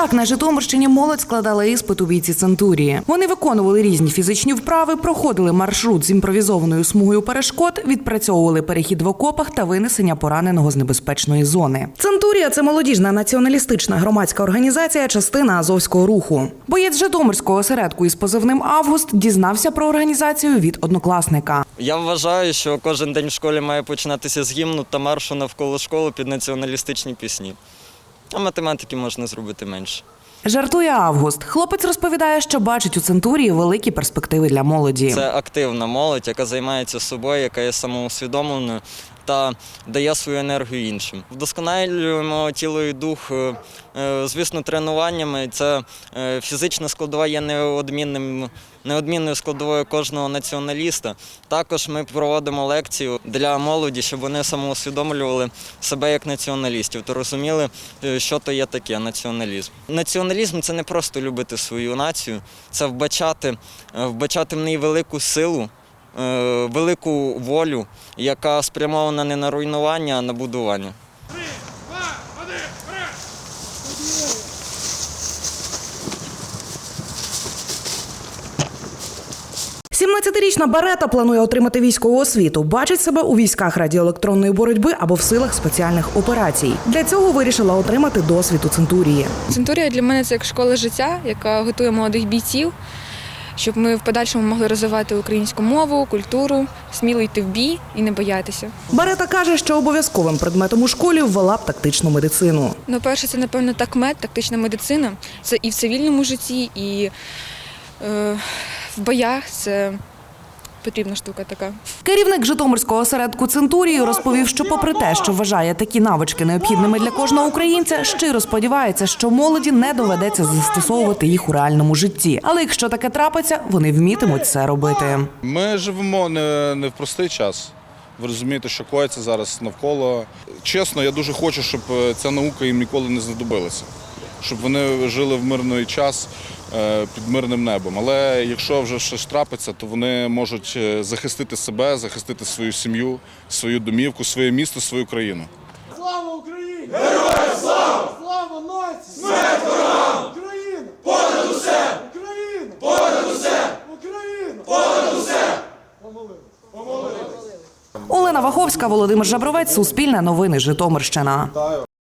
Так, на Житомирщині молодь складала іспит у війці Центурії. Вони виконували різні фізичні вправи, проходили маршрут з імпровізованою смугою перешкод, відпрацьовували перехід в окопах та винесення пораненого з небезпечної зони. Центурія це молодіжна націоналістична громадська організація, частина Азовського руху. Боєць Житомирського осередку із позивним Август дізнався про організацію від однокласника. Я вважаю, що кожен день в школі має починатися з гімну та маршу навколо школи під націоналістичні пісні. А математики можна зробити менше. Жартує Август. Хлопець розповідає, що бачить у Центурії великі перспективи для молоді. Це активна молодь, яка займається собою, яка є самоусвідомленою та дає свою енергію іншим. Вдосконалюємо тіло і дух, е, е, звісно, тренуваннями. Це е, фізична складова є неодмінним, неодмінною складовою кожного націоналіста. Також ми проводимо лекцію для молоді, щоб вони самоусвідомлювали себе як націоналістів та розуміли, що то є таке націоналізм. Націоналізм це не просто любити свою націю, це вбачати, вбачати в неї велику силу велику волю, яка спрямована не на руйнування, а на будування. 17-річна Барета планує отримати військову освіту. Бачить себе у військах радіоелектронної боротьби або в силах спеціальних операцій. Для цього вирішила отримати досвід у центурії. Центурія для мене це як школа життя, яка готує молодих бійців, щоб ми в подальшому могли розвивати українську мову, культуру, сміло йти в бій і не боятися. Барета каже, що обов'язковим предметом у школі ввела б тактичну медицину. Ну, перше, це напевно такмед, тактична медицина. Це і в цивільному житті, і е, в боях це потрібна штука така. Керівник Житомирського осередку Центурії розповів, що, попри те, що вважає такі навички необхідними для кожного українця, щиро сподівається, що молоді не доведеться застосовувати їх у реальному житті. Але якщо таке трапиться, вони вмітимуть це робити. Ми живемо не, не в простий час. Ви розумієте, що коїться зараз навколо. Чесно, я дуже хочу, щоб е, ця наука їм ніколи не знадобилася. Щоб вони жили в мирний час е, під мирним небом. Але якщо вже щось трапиться, то вони можуть е, захистити себе, захистити свою сім'ю, свою домівку, своє місто, свою країну. Слава Україні! Героям слава! Слава нації! Смерть ворогам! Україна! Понад усе! Україна! Понад усе! Україна! Понад усе! Помолились. Помолились. Олена Ваховська, Володимир Жабровець, Суспільне новини, Житомирщина.